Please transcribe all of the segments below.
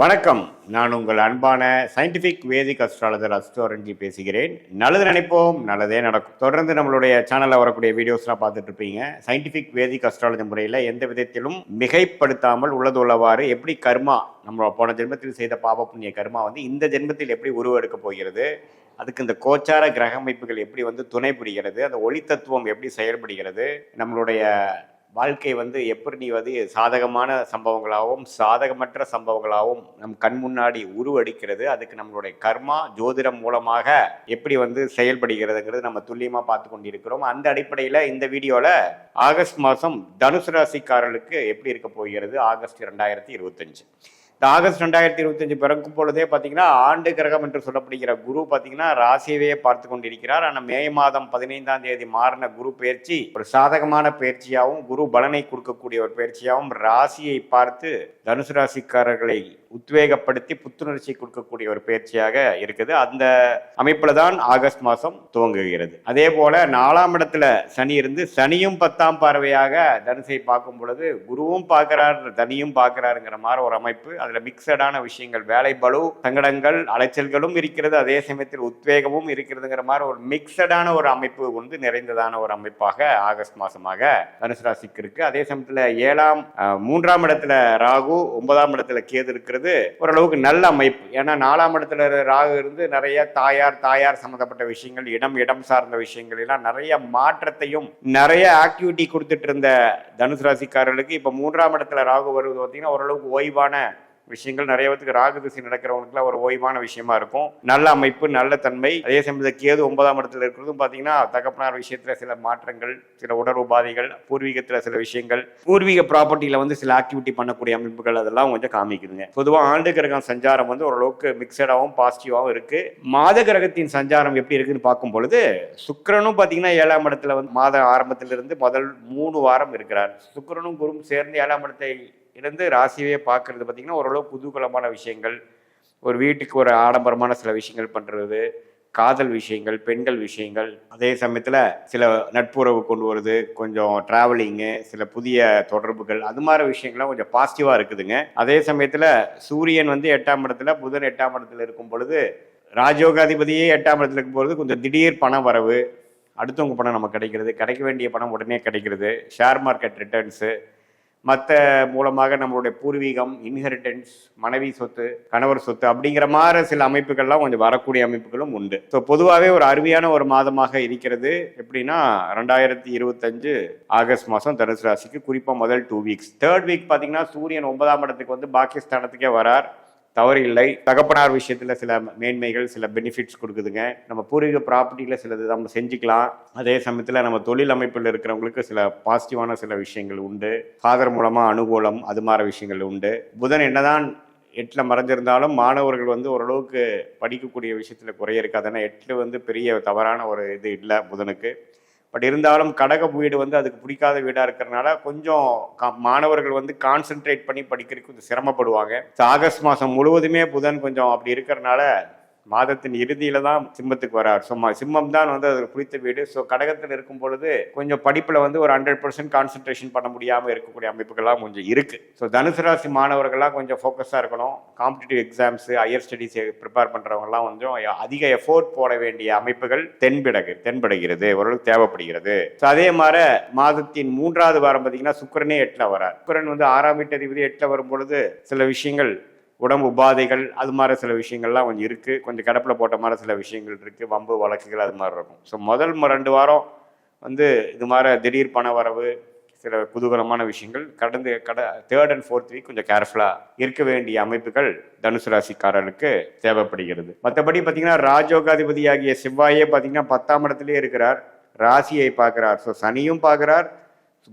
வணக்கம். நான் உங்கள் அன்பான சயின்டிஃபிக் வேதிக் அஸ்ட்ராலஜர் அஸ்ட்ரோரஞ்சி பேசுகிறேன். நல்லது நினைப்போம் நல்லதே நடக்கும். தொடர்ந்து நம்மளுடைய சேனலில் வரக்கூடிய வீடியோஸ்லாம் பார்த்துட்டு இருப்பீங்க. சயின்டிஃபிக் வேதிக் அஸ்ட்ராலஜி முறையில் எந்த விதத்திலும் மிகைப்படுத்தாமல் உள்ளது உள்ளவாறு எப்படி கர்மா நம்ம போன ஜென்மத்தில் செய்த பாப புண்ணிய கர்மா வந்து இந்த ஜென்மத்தில் எப்படி உருவெடுக்க போகிறது அதுக்கு இந்த கோச்சார கிரக அமைப்புகள் எப்படி வந்து துணை புரிகிறது அந்த ஒளி தத்துவம் எப்படி செயல்படுகிறது நம்மளுடைய வாழ்க்கை வந்து எப்படி நீ வந்து சாதகமான சம்பவங்களாகவும் சாதகமற்ற சம்பவங்களாகவும் நம் கண் முன்னாடி உருவடிக்கிறது. அதுக்கு நம்மளுடைய கர்மா ஜோதிடம் மூலமாக எப்படி வந்து செயல்படுகிறதுங்கிறது நம்ம துல்லியமாக பார்த்து கொண்டிருக்கிறோம். அந்த அடிப்படையில் இந்த வீடியோவில் ஆகஸ்ட் மாதம் தனுசு ராசிக்காரர்களுக்கு எப்படி இருக்க போகிறது? ஆகஸ்ட் ரெண்டாயிரத்தி இருபத்தஞ்சு. இந்த ஆகஸ்ட் ரெண்டாயிரத்தி இருபத்தஞ்சு பிறக்கும் பொழுதே பார்த்தீங்கன்னா ஆண்டு கிரகம் என்று சொல்லப்படுகிற குரு பார்த்தீங்கன்னா ராசியவே பார்த்து கொண்டிருக்கிறார். ஆனால் மே மாதம் பதினைந்தாம் தேதி மாறின குரு பயிற்சி ஒரு சாதகமான பயிற்சியாகவும் குரு பலனை கொடுக்கக்கூடிய ஒரு பயிற்சியாகவும் ராசியை பார்த்து தனுசு ராசிக்காரர்களை உத்வேகப்படுத்தி புத்துணர்ச்சி கொடுக்கக்கூடிய ஒரு பயிற்சியாக இருக்குது. அந்த அமைப்பில் தான் ஆகஸ்ட் மாதம் துவங்குகிறது. அதே போல நாலாம் இடத்துல சனி இருந்து சனியும் பத்தாம் பார்வையாக தனுசை பார்க்கும் பொழுது குருவும் பார்க்கிறார் தனியும் பார்க்கிறாருங்கிற மாதிரி ஒரு அமைப்பு. அதுல மிக்சடான விஷயங்கள் வேலை பளு சங்கடங்கள் அலைச்சல்களும் இருக்கிறது. அதே சமயத்தில் உத்வேகமும் இருக்கிறதுங்கிற மாதிரி ஒரு மிக்சடான ஒரு அமைப்பு வந்து நிறைந்ததான ஒரு அமைப்பாக ஆகஸ்ட் மாசமாக தனுசு ராசிக்கு இருக்கு. அதே சமயத்தில் ஏழாம் மூன்றாம் இடத்துல ராகு ஒன்பதாம் இடத்துல கேது இருக்கிறது. ஓரளவுக்கு நல்ல அமைப்பு. ஏன்னா நாலாம் இடத்துல ராகு இருந்து நிறைய தாயார் தாயார் சம்மந்தப்பட்ட விஷயங்கள் இடம் இடம் சார்ந்த விஷயங்கள் எல்லாம் நிறைய மாற்றத்தையும் நிறைய ஆக்டிவிட்டி கொடுத்துட்டு இருந்த தனுசு ராசிக்காரர்களுக்கு இப்போ மூன்றாம் இடத்துல ராகு வருவது பார்த்தீங்கன்னா ஓரளவுக்கு ஓய்வான விஷயங்கள் நிறைய பேத்துக்கு ராகு திசை நடக்கிறவங்களுக்குலாம் ஒரு ஓய்வான விஷயமா இருக்கும். நல்ல அமைப்பு நல்ல தன்மை. அதே சமயத்தில் கேது ஒன்பதாம் இடத்துல இருக்கிறதும் பார்த்தீங்கன்னா தகப்பனார் விஷயத்தில் சில மாற்றங்கள் சில உடல் உபாதைகள் பூர்வீகத்தில் சில விஷயங்கள் பூர்வீக ப்ராப்பர்ட்டியில் வந்து சில ஆக்டிவிட்டி பண்ணக்கூடிய அமைப்புகள் அதெல்லாம் கொஞ்சம் காமிக்குதுங்க. பொதுவாக ஆண்டு கிரகம் சஞ்சாரம் வந்து ஓரளவுக்கு மிக்சடாகவும் பாசிட்டிவாகவும் இருக்குது மாத கிரகத்தின் சஞ்சாரம் எப்படி இருக்குன்னு பார்க்கும் பொழுது சுக்கரனும் பார்த்தீங்கன்னா ஏழாம் இடத்துல வந்து மாத ஆரம்பத்திலிருந்து முதல் மூணு வாரம் இருக்கிறார். சுக்கரனும் குரும் சேர்ந்து ஏழாம் இடத்தை இருந்து ராசியவே பார்க்குறது பார்த்திங்கன்னா ஓரளவு குதூகலமான விஷயங்கள். ஒரு வீட்டுக்கு ஒரு ஆடம்பரமான சில விஷயங்கள் பண்ணுறது காதல் விஷயங்கள் பெண்கள் விஷயங்கள். அதே சமயத்தில் சில நட்புறவு கொண்டு வருது கொஞ்சம் ட்ராவலிங்கு சில புதிய தொடர்புகள் அது மாதிரி விஷயங்கள்லாம் கொஞ்சம் பாசிட்டிவாக இருக்குதுங்க. அதே சமயத்தில் சூரியன் வந்து எட்டாம் இடத்துல புதன் எட்டாம் இடத்துல இருக்கும் பொழுது ராஜயோகாதிபதியே எட்டாம் இடத்துல இருக்கும் பொழுது கொஞ்சம் திடீர் பண வரவு அடுத்தவங்க பணம் நமக்கு கிடைக்கிறது கிடைக்க வேண்டிய பணம் உடனே கிடைக்கிறது ஷேர் மார்க்கெட் ரிட்டர்ன்ஸு மற்ற மூலமாக நம்மளுடைய பூர்வீகம் இன்ஹெரிட்டன்ஸ் மனைவி சொத்து கணவர் சொத்து அப்படிங்கிற மாதிரி சில அமைப்புகள்லாம் கொஞ்சம் வரக்கூடிய அமைப்புகளும் உண்டு. ஸோ பொதுவாகவே ஒரு அருமையான ஒரு மாதமாக இருக்கிறது. எப்படின்னா ரெண்டாயிரத்தி இருபத்தஞ்சு ஆகஸ்ட் மாதம் தனுசு ராசிக்கு குறிப்பாக முதல் டூ வீக்ஸ் தேர்ட் வீக் பார்த்தீங்கன்னா சூரியன் ஒன்பதாம் இடத்துக்கு வந்து பாகிஸ்தானத்துக்கே வரார். தவறு இல்லை தகப்பனார் விஷயத்தில் சில மேன்மைகள் சில பெனிஃபிட்ஸ் கொடுக்குதுங்க. நம்ம பூர்வீக ப்ராப்பர்ட்டியில் சிலது நம்ம செஞ்சுக்கலாம். அதே சமயத்தில் நம்ம தொழில் அமைப்பில் இருக்கிறவங்களுக்கு சில பாசிட்டிவான சில விஷயங்கள் உண்டு. ஃபாதர் மூலமாக அனுகூலம் அது மாதிரி விஷயங்கள் உண்டு. புதன் என்னதான் எட்டில் மறைஞ்சிருந்தாலும் மாணவர்கள் வந்து ஓரளவுக்கு படிக்கக்கூடிய விஷயத்தில் குறைய இருக்காது. ஏன்னா எட்டில் வந்து பெரிய தவறான ஒரு இது இல்லை புதனுக்கு. பட் இருந்தாலும் கடக வீடு வந்து அதுக்கு பிடிக்காத வீடாக இருக்கிறனால கொஞ்சம் மாணவர்கள் வந்து கான்சென்ட்ரேட் பண்ணி படிக்கிறதுக்கு கொஞ்சம் சிரமப்படுவாங்க. ஆகஸ்ட் மாதம் முழுவதுமே புதன் கொஞ்சம் அப்படி இருக்கிறனால மாதத்தின் இறுதியில தான் சிம்மத்துக்கு வரார். சும்மா சிம்மம் தான் வந்து அது பிடித்த வீடு. ஸோ கடகத்தில் இருக்கும் பொழுது கொஞ்சம் படிப்பில் வந்து ஒரு ஹண்ட்ரட் பர்சன்ட் கான்சென்ட்ரேஷன் பண்ண முடியாமல் இருக்கக்கூடிய அமைப்புகள்லாம் கொஞ்சம் இருக்கு. ஸோ தனுசு ராசி மாணவர்கள்லாம் கொஞ்சம் ஃபோக்கஸாக இருக்கணும். Competitive exams higher studies prepare பண்ணுறவங்கலாம் கொஞ்சம் அதிக எஃபோர்ட் போட வேண்டிய அமைப்புகள் தென்பிடகு தென்படுகிறது. ஓரளவுக்கு தேவைப்படுகிறது. ஸோ அதே மாதிரி மாதத்தின் மூன்றாவது வாரம் பார்த்தீங்கன்னா சுக்கரனே எட்டில் வரார். சுக்கரன் வந்து ஆறாம் வீட்டு அதிபதி எட்டில் வரும் பொழுது சில விஷயங்கள் உடம்பு உபாதைகள் அது மாதிரி சில விஷயங்கள்லாம் கொஞ்சம் இருக்குது கொஞ்சம் கிடப்பில் போட்ட மாதிரி சில விஷயங்கள் இருக்குது வம்பு வழக்குகள் அது மாதிரி இருக்கும். ஸோ முதல் ரெண்டு வாரம் வந்து இது மாதிரி திடீர் பண வரவு சில குதூகலமான விஷயங்கள் கடந்து கட தேர்ட் அண்ட் ஃபோர்த் வீக் கொஞ்சம் கேர்ஃபுல்லாக இருக்க வேண்டிய அமைப்புகள் தனுசு ராசிக்காரர்களுக்கு தேவைப்படுகிறது. மற்றபடி பார்த்தீங்கன்னா ராஜோகாதிபதியாகிய செவ்வாயே பார்த்தீங்கன்னா பத்தாம் இடத்துலேயே இருக்கிறார். ராசியை பார்க்குறார். ஸோ சனியும் பார்க்குறார்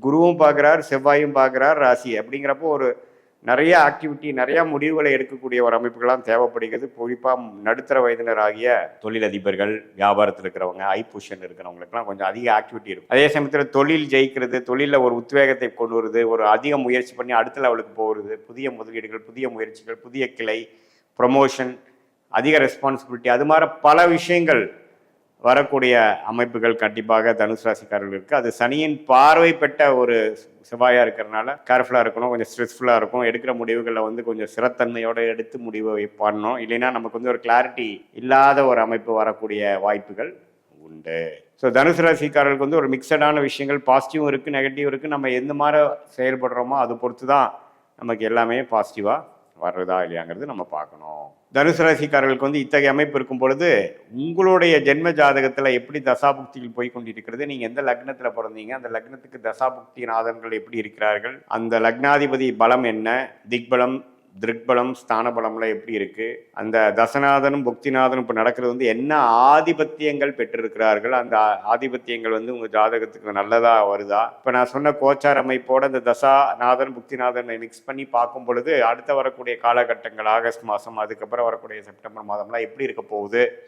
குருவும் பார்க்குறார் செவ்வாயும் பார்க்குறார் ராசி. அப்படிங்கிறப்போ ஒரு நிறைய ஆக்டிவிட்டி நிறைய முடிவுகளை எடுக்கக்கூடிய ஒரு அமைப்புகள்லாம் தேவைப்படுகிறது. குறிப்பாக நடுத்தர வயதினர் ஆகிய தொழிலதிபர்கள் வியாபாரத்தில் இருக்கிறவங்க ஐ பொசிஷன் இருக்கிறவங்களுக்குலாம் கொஞ்சம் அதிக ஆக்டிவிட்டி இருக்கும். அதே சமயத்தில் தொழில் ஜெயிக்கிறது தொழிலில் ஒரு உத்வேகத்தை கொண்டு வருது ஒரு அதிக முயற்சி பண்ணி அடுத்த லெவலுக்கு போகிறது புதிய முதலீடுகள் புதிய முயற்சிகள் புதிய கிளை ப்ரொமோஷன் அதிக ரெஸ்பான்சிபிலிட்டி அது மாதிரி பல விஷயங்கள் வரக்கூடிய அமைப்புகள் கண்டிப்பாக தனுசு இருக்குது அது சனியின் பார்வை பெற்ற ஒரு செவ்வாயாக இருக்கிறனால கேர்ஃபுல்லாக இருக்கணும். கொஞ்சம் ஸ்ட்ரெஸ்ஃபுல்லாக இருக்கும். எடுக்கிற முடிவுகளை வந்து கொஞ்சம் சிறத்தன்மையோடு எடுத்து முடிவு பண்ணணும். இல்லைன்னா நமக்கு வந்து ஒரு கிளாரிட்டி இல்லாத ஒரு அமைப்பு வரக்கூடிய வாய்ப்புகள் உண்டு. ஸோ தனுசு ராசிக்காரர்களுக்கு வந்து ஒரு மிக்சடான விஷயங்கள் பாசிட்டிவும் இருக்குது நெகட்டிவ் இருக்குது நம்ம எந்த மாதிரி செயல்படுறோமோ அது பொறுத்து தான் நமக்கு எல்லாமே பாசிட்டிவாக வர்றதா இல்லையாங்கிறது நம்ம பார்க்கணும். தனுசு ராசிக்காரர்களுக்கு வந்து இத்தகைய அமைப்பு இருக்கும் பொழுது உங்களுடைய ஜென்ம ஜாதகத்தில் எப்படி தசாபுக்திகள் போய் கொண்டிருக்கிறது நீங்கள் எந்த லக்னத்தில் பிறந்தீங்க அந்த லக்னத்துக்கு தசாபுக்தி நாதன்கள் எப்படி இருக்கிறார்கள் அந்த லக்னாதிபதி பலம் என்ன திக்பலம் திருக்பலம் ஸ்தான பலம்ல எப்படி இருக்குது அந்த தசநாதனும் புக்திநாதனும் இப்போ நடக்கிறது வந்து என்ன ஆதிபத்தியங்கள் பெற்றிருக்கிறார்கள்? அந்த ஆதிபத்தியங்கள் வந்து உங்கள் ஜாதகத்துக்கு நல்லதாக வருதா? இப்போ நான் சொன்ன கோச்சார் அமைப்போட அந்த தசாநாதன் புக்திநாதனை மிக்ஸ் பண்ணி பார்க்கும் பொழுது அடுத்த வரக்கூடிய காலகட்டங்கள் ஆகஸ்ட் மாதம் அதுக்கப்புறம் வரக்கூடிய செப்டம்பர் மாதம்லாம் எப்படி இருக்க போகுது?